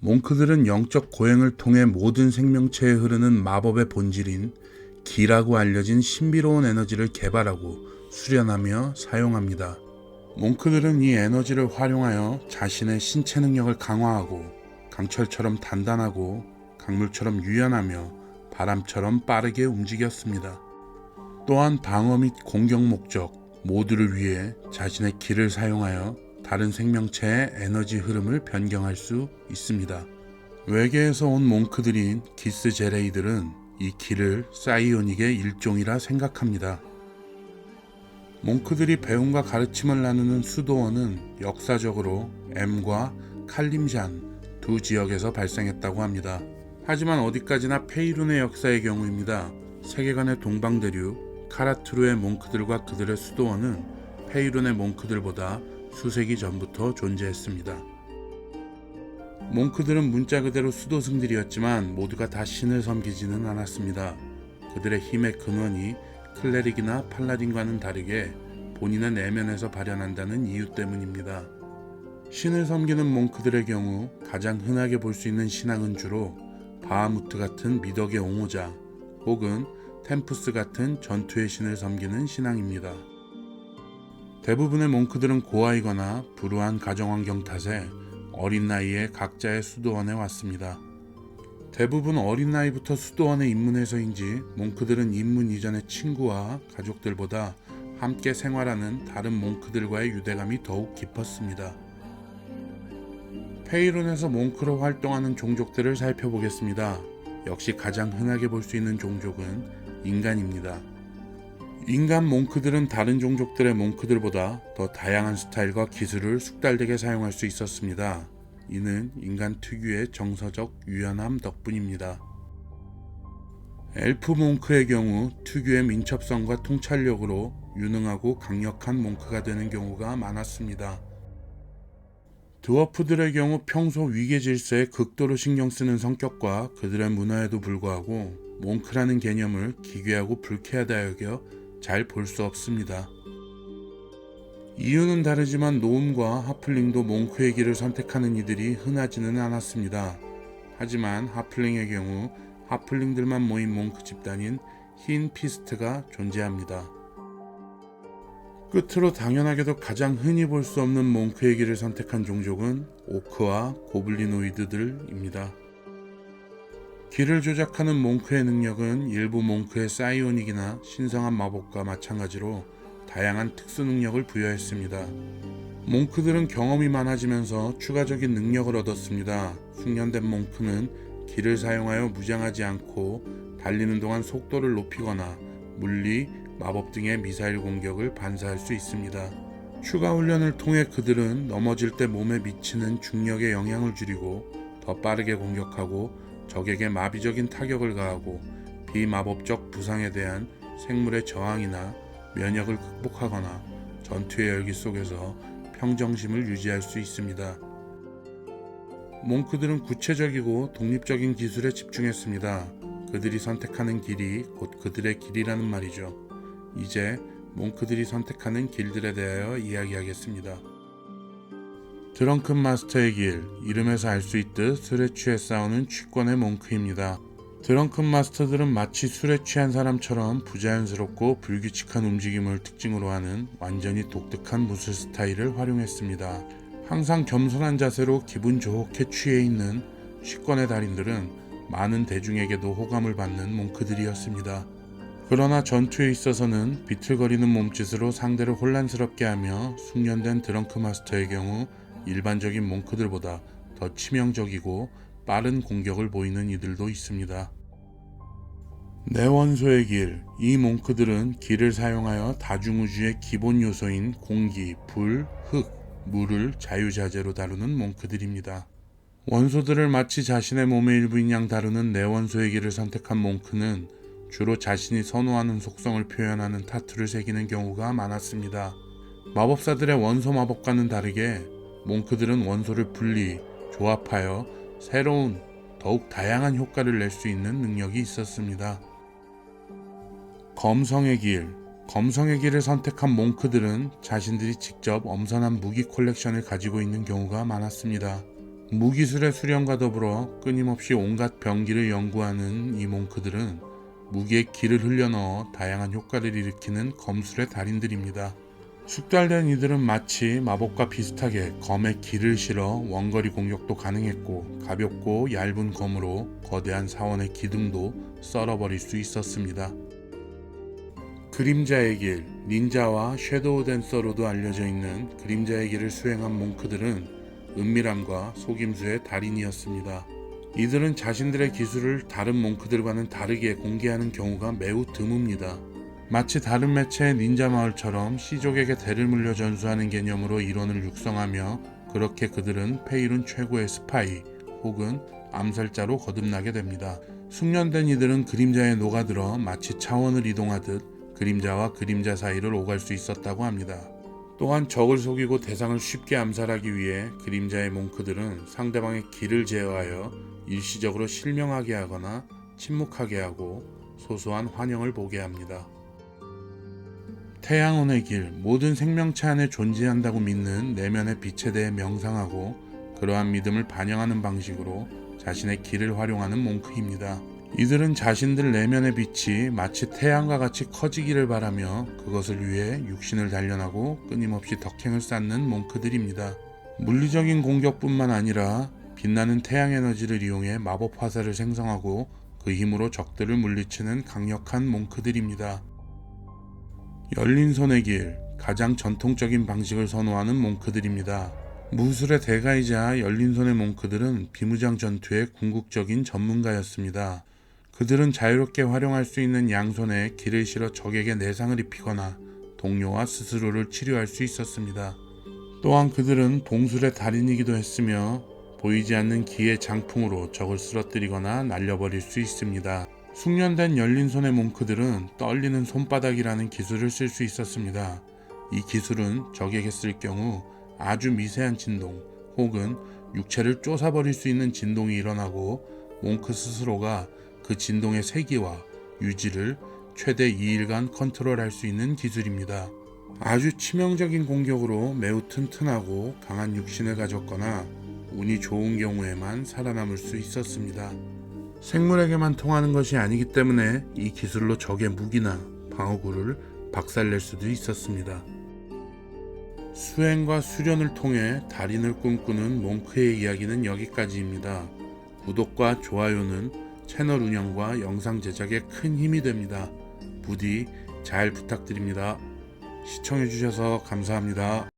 몽크들은 영적 고행을 통해 모든 생명체에 흐르는 마법의 본질인 기라고 알려진 신비로운 에너지를 개발하고 수련하며 사용합니다. 몽크들은 이 에너지를 활용하여 자신의 신체 능력을 강화하고 강철처럼 단단하고 강물처럼 유연하며 바람처럼 빠르게 움직였습니다. 또한 방어 및 공격 목적 모두를 위해 자신의 기를 사용하여 다른 생명체의 에너지 흐름을 변경할 수 있습니다. 외계에서 온 몽크들인 기스 제레이들은 이 기를 사이오닉의 일종이라 생각합니다. 몽크들이 배움과 가르침을 나누는 수도원은 역사적으로 M과 칼림잔 두 지역에서 발생했다고 합니다. 하지만 어디까지나 페이룬의 역사의 경우입니다. 세계관의 동방대륙 카라투르의 몽크들과 그들의 수도원은 페이룬의 몽크들보다 수세기 전부터 존재했습니다. 몽크들은 문자 그대로 수도승들이었지만 모두가 다 신을 섬기지는 않았습니다. 그들의 힘의 근원이 클레릭이나 팔라딘과는 다르게 본인의 내면에서 발현한다는 이유 때문입니다. 신을 섬기는 몽크들의 경우 가장 흔하게 볼 수 있는 신앙은 주로 바하무트 같은 미덕의 옹호자 혹은 템푸스 같은 전투의 신을 섬기는 신앙입니다. 대부분의 몽크들은 고아이거나 불우한 가정환경 탓에 어린 나이에 각자의 수도원에 왔습니다. 대부분 어린 나이부터 수도원에 입문해서인지 몽크들은 입문 이전의 친구와 가족들보다 함께 생활하는 다른 몽크들과의 유대감이 더욱 깊었습니다. 페이론에서 몽크로 활동하는 종족들을 살펴보겠습니다. 역시 가장 흔하게 볼 수 있는 종족은 인간입니다. 인간 몽크들은 다른 종족들의 몽크들보다 더 다양한 스타일과 기술을 숙달되게 사용할 수 있었습니다. 이는 인간 특유의 정서적 유연함 덕분입니다. 엘프 몽크의 경우 특유의 민첩성과 통찰력으로 유능하고 강력한 몽크가 되는 경우가 많았습니다. 드워프들의 경우 평소 위계 질서에 극도로 신경 쓰는 성격과 그들의 문화에도 불구하고 몽크라는 개념을 기괴하고 불쾌하다 여겨 잘 볼 수 없습니다. 이유는 다르지만 노움과 하플링도 몽크의 길을 선택하는 이들이 흔하지는 않았습니다. 하지만 하플링의 경우 하플링들만 모인 몽크 집단인 흰 피스트가 존재합니다. 끝으로 당연하게도 가장 흔히 볼 수 없는 몽크의 길을 선택한 종족은 오크와 고블리노이드들입니다. 길을 조작하는 몽크의 능력은 일부 몽크의 사이오닉이나 신성한 마법과 마찬가지로 다양한 특수 능력을 부여했습니다. 몽크들은 경험이 많아지면서 추가적인 능력을 얻었습니다. 숙련된 몽크는 길을 사용하여 무장하지 않고 달리는 동안 속도를 높이거나 물리, 마법 등의 미사일 공격을 반사할 수 있습니다. 추가 훈련을 통해 그들은 넘어질 때 몸에 미치는 중력의 영향을 줄이고 더 빠르게 공격하고 적에게 마비적인 타격을 가하고 비마법적 부상에 대한 생물의 저항이나 면역을 극복하거나 전투의 열기 속에서 평정심을 유지할 수 있습니다. 몽크들은 구체적이고 독립적인 기술에 집중했습니다. 그들이 선택하는 길이 곧 그들의 길이라는 말이죠. 이제 몽크들이 선택하는 길들에 대하여 이야기하겠습니다. 드렁큰 마스터의 길, 이름에서 알 수 있듯 술에 취해 싸우는 취권의 몽크입니다. 드렁큰 마스터들은 마치 술에 취한 사람처럼 부자연스럽고 불규칙한 움직임을 특징으로 하는 완전히 독특한 무술 스타일을 활용했습니다. 항상 겸손한 자세로 기분 좋게 취해 있는 취권의 달인들은 많은 대중에게도 호감을 받는 몽크들이었습니다. 그러나 전투에 있어서는 비틀거리는 몸짓으로 상대를 혼란스럽게 하며 숙련된 드렁크 마스터의 경우 일반적인 몽크들보다 더 치명적이고 빠른 공격을 보이는 이들도 있습니다. 내원소의 길. 이 몽크들은 길을 사용하여 다중우주의 기본 요소인 공기, 불, 흙, 물을 자유자재로 다루는 몽크들입니다. 원소들을 마치 자신의 몸의 일부인 양 다루는 내원소의 길을 선택한 몽크는 주로 자신이 선호하는 속성을 표현하는 타투를 새기는 경우가 많았습니다. 마법사들의 원소 마법과는 다르게 몽크들은 원소를 분리, 조합하여 새로운, 더욱 다양한 효과를 낼 수 있는 능력이 있었습니다. 검성의 길 검성의 길을 선택한 몽크들은 자신들이 직접 엄선한 무기 콜렉션을 가지고 있는 경우가 많았습니다. 무기술의 수련과 더불어 끊임없이 온갖 병기를 연구하는 이 몽크들은 무기에 기를 흘려 넣어 다양한 효과를 일으키는 검술의 달인들입니다. 숙달된 이들은 마치 마법과 비슷하게 검에 기를 실어 원거리 공격도 가능했고 가볍고 얇은 검으로 거대한 사원의 기둥도 썰어버릴 수 있었습니다. 그림자의 길, 닌자와 섀도우 댄서로도 알려져 있는 그림자의 길을 수행한 몽크들은 은밀함과 속임수의 달인이었습니다. 이들은 자신들의 기술을 다른 몽크들과는 다르게 공개하는 경우가 매우 드뭅니다. 마치 다른 매체의 닌자 마을처럼 시족에게 대를 물려 전수하는 개념으로 이론을 육성하며 그렇게 그들은 페이룬 최고의 스파이 혹은 암살자로 거듭나게 됩니다. 숙련된 이들은 그림자에 녹아들어 마치 차원을 이동하듯 그림자와 그림자 사이를 오갈 수 있었다고 합니다. 또한 적을 속이고 대상을 쉽게 암살하기 위해 그림자의 몽크들은 상대방의 길을 제어하여 일시적으로 실명하게 하거나 침묵하게 하고 소소한 환영을 보게 합니다. 태양원의 길, 모든 생명체 안에 존재한다고 믿는 내면의 빛에 대해 명상하고 그러한 믿음을 반영하는 방식으로 자신의 길을 활용하는 몽크입니다. 이들은 자신들 내면의 빛이 마치 태양과 같이 커지기를 바라며 그것을 위해 육신을 단련하고 끊임없이 덕행을 쌓는 몽크들입니다. 물리적인 공격뿐만 아니라 빛나는 태양 에너지를 이용해 마법 화살을 생성하고 그 힘으로 적들을 물리치는 강력한 몽크들입니다. 열린 손의 길, 가장 전통적인 방식을 선호하는 몽크들입니다. 무술의 대가이자 열린 손의 몽크들은 비무장 전투의 궁극적인 전문가였습니다. 그들은 자유롭게 활용할 수 있는 양손에 길을 실어 적에게 내상을 입히거나 동료와 스스로를 치료할 수 있었습니다. 또한 그들은 봉술의 달인이기도 했으며 보이지 않는 기의 장풍으로 적을 쓰러뜨리거나 날려버릴 수 있습니다. 숙련된 열린 손의 몽크들은 떨리는 손바닥이라는 기술을 쓸 수 있었습니다. 이 기술은 적에게 쓸 경우 아주 미세한 진동 혹은 육체를 쪼사버릴 수 있는 진동이 일어나고 몽크 스스로가 그 진동의 세기와 유지를 최대 2일간 컨트롤할 수 있는 기술입니다. 아주 치명적인 공격으로 매우 튼튼하고 강한 육신을 가졌거나 운이 좋은 경우에만 살아남을 수 있었습니다. 생물에게만 통하는 것이 아니기 때문에 이 기술로 적의 무기나 방어구를 박살낼 수도 있었습니다. 수행과 수련을 통해 달인을 꿈꾸는 몽크의 이야기는 여기까지입니다. 구독과 좋아요는 채널 운영과 영상 제작에 큰 힘이 됩니다. 부디 잘 부탁드립니다. 시청해주셔서 감사합니다.